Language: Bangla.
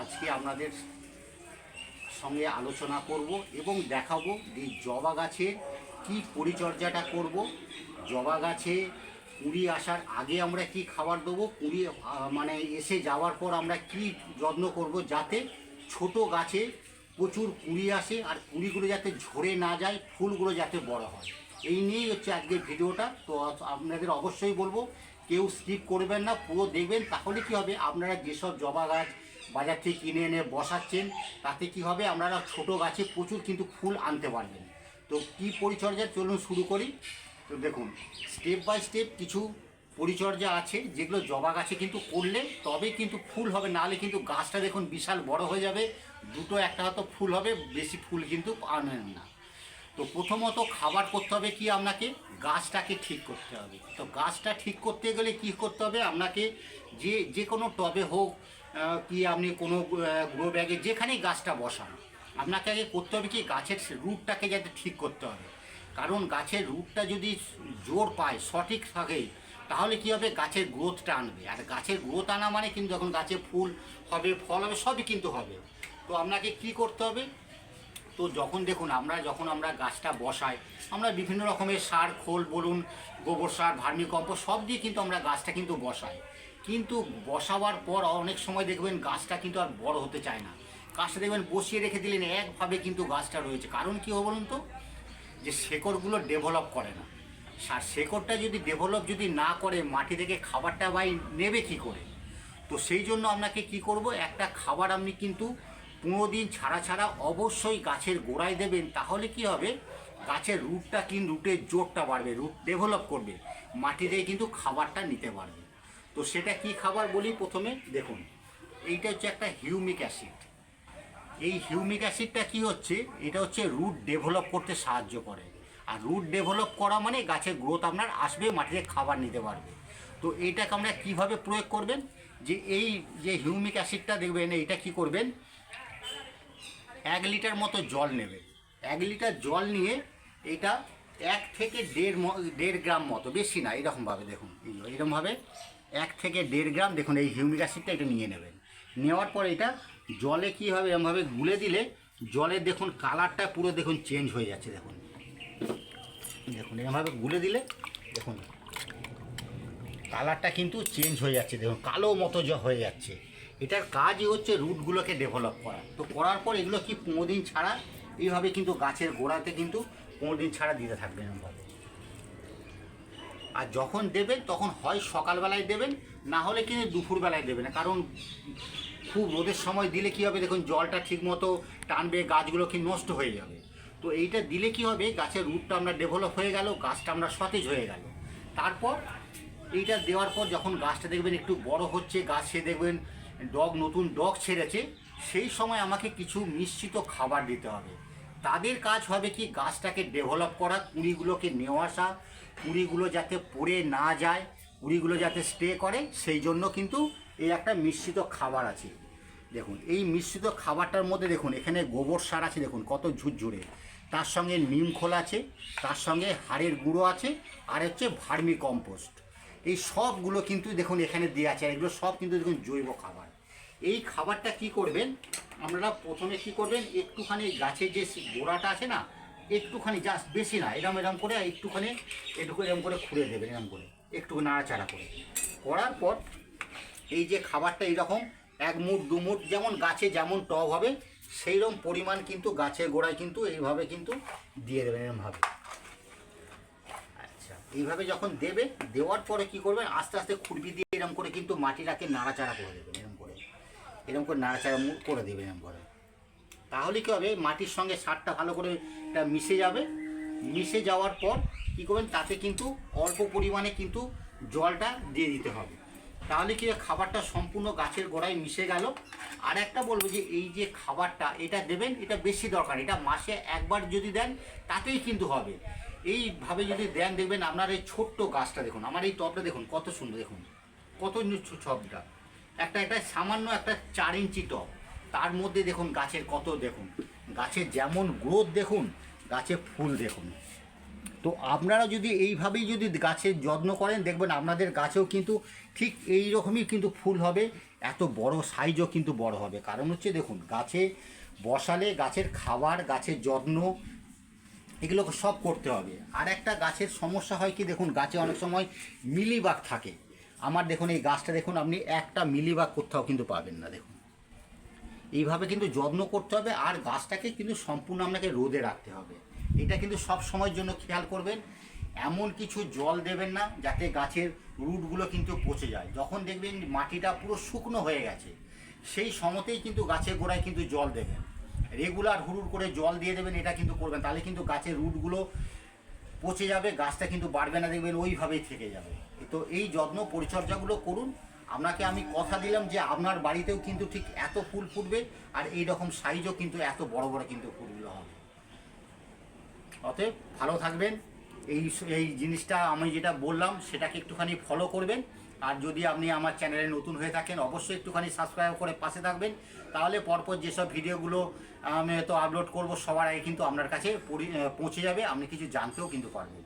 আজকে আপনাদের সঙ্গে আলোচনা করব এবং দেখাবো যে জবা গাছের কি পরিচর্যাটা করব। জবা গাছে কুড়ি আসার আগে আমরা কি খাবার দেবো, কুড়ি মানে এসে যাওয়ার পর আমরা কি যত্ন করব যাতে ছোট গাছে প্রচুর কুড়ি আসে আর কুড়িগুলো যাতে ঝরে না যায়, ফুলগুলো যাতে বড় হয়। এই নিয়েই হচ্ছে আজকের ভিডিওটা। তো আপনাদের অবশ্যই বলব, কেউ স্কিপ করবেন না, পুরো দেখবেন, তাহলে কি হবে, আপনারা যেসব জবা গাছ বাজার থেকে কিনে এনে বসাচ্ছেন, তাতে কি হবে? আপনারা ছোট গাছে প্রচুর কিন্তু ফুল আনতে পারবেন। তো কি পরিচর্যা চলুন শুরু করি। তো দেখুন স্টেপ বাই স্টেপ কিছু পরিচর্যা আছে, যেগুলো জবা গাছে কিন্তু করলে তবে কিন্তু ফুল হবে, নাহলে কিন্তু গাছটা দেখুন বিশাল বড় হয়ে যাবে, দুটো একটা হয়তো ফুল হবে, বেশি ফুল কিন্তু আনেন না। তো প্রথমত খাবার করতে হবে কি আপনাকে? গাছটাকে ঠিক করতে হবে। তো গাছটা ঠিক করতে গেলে কি করতে হবে? আপনাকে যে যে কোনো টবে হোক কি আপনি কোনো গ্রো ব্যাগে যেখানেই গাছটা বসান, আপনাকে আগে করতে হবে কি গাছের রুটটাকে যাতে ঠিক করতে হবে। কারণ গাছের রুটটা যদি জোর পায়, সঠিক থাকে, তাহলে কি হবে? গাছের গ্রোথটা আনবে। আর গাছের গ্রোথ আনা মানে কিন্তু যখন গাছে ফুল হবে, ফল হবে, সবই কিন্তু হবে। তো আপনাকে কি করতে হবে? তো যখন দেখুন, আমরা যখন আমরা গাছটা বসাই, আমরা বিভিন্ন রকমের সার, খোল, বলুন, গোবর সার ভার্মি কম্পোস্ট সব দিয়ে কিন্তু আমরা গাছটা কিন্তু বসাই। কিন্তু বসাবার পর অনেক সময় দেখবেন গাছটা কিন্তু আর বড় হতে চায় না। গাছটা দেখবেন বসিয়ে রেখে দিলেন, একভাবে কিন্তু গাছটা রয়েছে। কারণ কী হবে বলুন তো? যে শেকড়গুলো ডেভেলপ করে না। আর শেকড়টা যদি ডেভেলপ যদি না করে, মাটি থেকে খাবারটা বাই নেবে কি করে? তো সেই জন্য আপনাকে কি করব? একটা খাবার আপনি কিন্তু পনেরো দিন ছাড়া ছাড়া অবশ্যই গাছের গোড়ায় দেবেন। তাহলে কি হবে? গাছের রুটটা কিন্তু, রুটের জোরটা বাড়বে, রুট ডেভেলপ করবে। মাটি থেকে কিন্তু খাবারটা নিতে পারবে। তো সেটা কি খাবার বলি প্রথমে? দেখুন, এইটা হচ্ছে একটা হিউমিক অ্যাসিড এই হিউমিক অ্যাসিডটা কি হচ্ছে? এটা হচ্ছে রুট ডেভেলপ করতে সাহায্য করে। আর রুট ডেভেলপ করা মানে গাছের গ্রোথ আপনার আসবে, মাটিতে খাবার নিতে পারবে। তো এইটাকে আমরা কীভাবে প্রয়োগ করবেন? যে এই যে হিউমিক অ্যাসিডটা দেখবেন, এইটা কি করবেন? এক লিটার মতো জল নেবে এক লিটার জল নিয়ে এটা এক থেকে দেড় দেড় গ্রাম মতো, বেশি না, এরকমভাবে দেখুন এরকমভাবে এক থেকে দেড় গ্রাম দেখুন, এই হিউমিক অ্যাসিডটা এটা নিয়ে নেবেন। নেওয়ার পর এটা জলে কী হবে এরমভাবে গুলে দিলে জলের দেখুন কালারটা পুরো দেখুন চেঞ্জ হয়ে যাচ্ছে, দেখুন। দেখুন এরমভাবে গুলে দিলে দেখুন, কালারটা কিন্তু চেঞ্জ হয়ে যাচ্ছে, দেখুন, কালো মতো জ হয়ে যাচ্ছে। এটার কাজই হচ্ছে রুটগুলোকে ডেভেলপ করা। তো করার পর এগুলো কি পনেরো দিন ছাড়া? এইভাবে কিন্তু গাছের গোড়াতে কিন্তু পনেরো দিন ছাড়া দিতে থাকবে এরকমভাবে আর যখন দেবেন, তখন হয় সকালবেলায় দেবেন, না হলে কিন্তু দুপুরবেলায় দেবেন কারণ খুব রোদের সময় দিলে কী হবে? দেখুন, জলটা ঠিকমতো টানবে, গাছগুলো কি নষ্ট হয়ে যাবে। তো এইটা দিলে কি হবে? গাছের রুটটা আমরা ডেভেলপ হয়ে গেল, গাছটা আমরা সতেজ হয়ে গেল। তারপর এইটা দেওয়ার পর যখন গাছটা দেখবেন একটু বড় হচ্ছে, গাছ সে দেখবেন ডগ, নতুন ডগ ছেড়েছে, সেই সময় আমাকে কিছু মিশ্রিত খাবার দিতে হবে। তাদের কাজ হবে কি গাছটাকে ডেভেলপ করা, কুড়িগুলোকে নেওয়া আসা, কুড়িগুলো যাতে পড়ে না যায়, কুড়িগুলো যাতে স্টে করে, সেই জন্য কিন্তু এই একটা মিশ্রিত খাবার আছে। দেখুন, এই মিশ্রিত খাবারটার মধ্যে দেখুন, এখানে গোবর সার আছে, দেখুন কত ঝুরঝুরে। তার সঙ্গে নিম খোল আছে, তার সঙ্গে হাড়ের গুঁড়ো আছে, আর হচ্ছে ভার্মি কম্পোস্ট। এই সবগুলো কিন্তু দেখুন এখানে দেওয়া আছে এগুলো সব কিন্তু দেখুন জৈব খাবার। এই খাবারটা কি করবেন? আপনারা প্রথমে কি করবেন, একটুখানি গাছের যে গোড়াটা আছে না, একটুখানি জাস্ট বেশি না, এরম এরম করে একটুখানি এটুকু এরম করে খুঁড়ে দেবেন, এরম করে, একটু নাড়াচাড়া করে। করার পর এই যে খাবারটা এইরকম, এক মুঠ, দু মুঠ যেমন গাছে যেমন টব হবে সেই রকম পরিমাণ কিন্তু গাছের গোড়ায় কিন্তু এইভাবে কিন্তু দিয়ে দেবেন এরমভাবে। আচ্ছা এইভাবে যখন দেবে, দেওয়ার পরে কি করবেন, আস্তে আস্তে খুরপি দিয়ে এরম করে কিন্তু মাটিটাকে নাড়াচাড়া করে দেবেন এরকম করে নাড়াচাড়া করে দেবে এরকম করে তাহলে কী হবে? মাটির সঙ্গে সারটা ভালো করে এটা মিশে যাবে। মিশে যাওয়ার পর কী করবেন? তাতে কিন্তু অল্প পরিমাণে কিন্তু জলটা দিয়ে দিতে হবে। তাহলে কি খাবারটা সম্পূর্ণ গাছের গোড়ায় মিশে গেল। আর একটা বলব যে, এই যে খাবারটা, এটা দেবেন, এটা বেশি দরকার। এটা মাসে একবার যদি দেন, তাতেই কিন্তু হবে। এইভাবে যদি দেন, দেখবেন আপনার এই ছোট্ট গাছটা দেখুন, আমার এই টবটা দেখুন, কত সুন্দর দেখুন। কত ছবটা। একটা একটা সামান্য একটা চার ইঞ্চি টব তার মধ্যে দেখুন গাছের কত দেখুন। গাছের যেমন গ্রোথ দেখুন, গাছে ফুল দেখুন। তো আপনারা যদি এইভাবেই যদি গাছের যত্ন করেন, দেখবেন আপনাদের গাছেও কিন্তু ঠিক এই রকমই কিন্তু ফুল হবে। এত বড় সাইজও কিন্তু বড় হবে। কারণ হচ্ছে দেখুন, গাছে বসালে গাছের খাবার, গাছের যত্ন, এগুলো সব করতে হবে। আর একটা গাছের সমস্যা হয় কি দেখুন, গাছে অনেক সময় মিলিবাগ থাকে। আমার দেখুন, এই গাছটা দেখুন, আপনি একটা মিলিবাগ কোথাও কিন্তু পাবেন না, দেখুন। এইভাবে কিন্তু যত্ন করতে হবে আর গাছটাকে কিন্তু সম্পূর্ণ আপনাকে রোদে রাখতে হবে। এটা কিন্তু সব সময়ের জন্য খেয়াল করবেন, এমন কিছু জল দেবেন না যাতে গাছের রুটগুলো কিন্তু পচে যায়। যখন দেখবেন মাটিটা পুরো শুকনো হয়ে গেছে, সেই সময়তেই কিন্তু গাছের গোড়ায় কিন্তু জল দেবেন। রেগুলার হুড়ুর করে জল দিয়ে দেবেন, এটা কিন্তু করবেন তাহলে কিন্তু গাছের রুটগুলো পচে যাবে, গাছটা কিন্তু বাড়বে না, দেখবেন ওইভাবেই থেকে যাবে। তো এই যত্ন পরিচর্যাগুলো করুন। আপনাকে আমি কথা দিলাম যে আপনার বাড়িতেও কিন্তু ঠিক এত ফুল ফুটবে আর এই রকম সাইজও কিন্তু এত বড় বড় কিন্তু ফুলগুলো হবে। অতএব ভালো থাকবেন। এই এই জিনিসটা আমি যেটা বললাম সেটাকে একটুখানি ফলো করবেন। আর যদি আপনি আমার চ্যানেলে নতুন হয়ে থাকেন, অবশ্যই একটুখানি সাবস্ক্রাইব করে পাশে থাকবেন। তাহলে পরপর যেসব ভিডিওগুলো আমি হয়তো আপলোড করব, সবার আগে কিন্তু আপনার কাছে পৌঁছে যাবে। আপনি কিছু জানতেও কিন্তু পারবেন।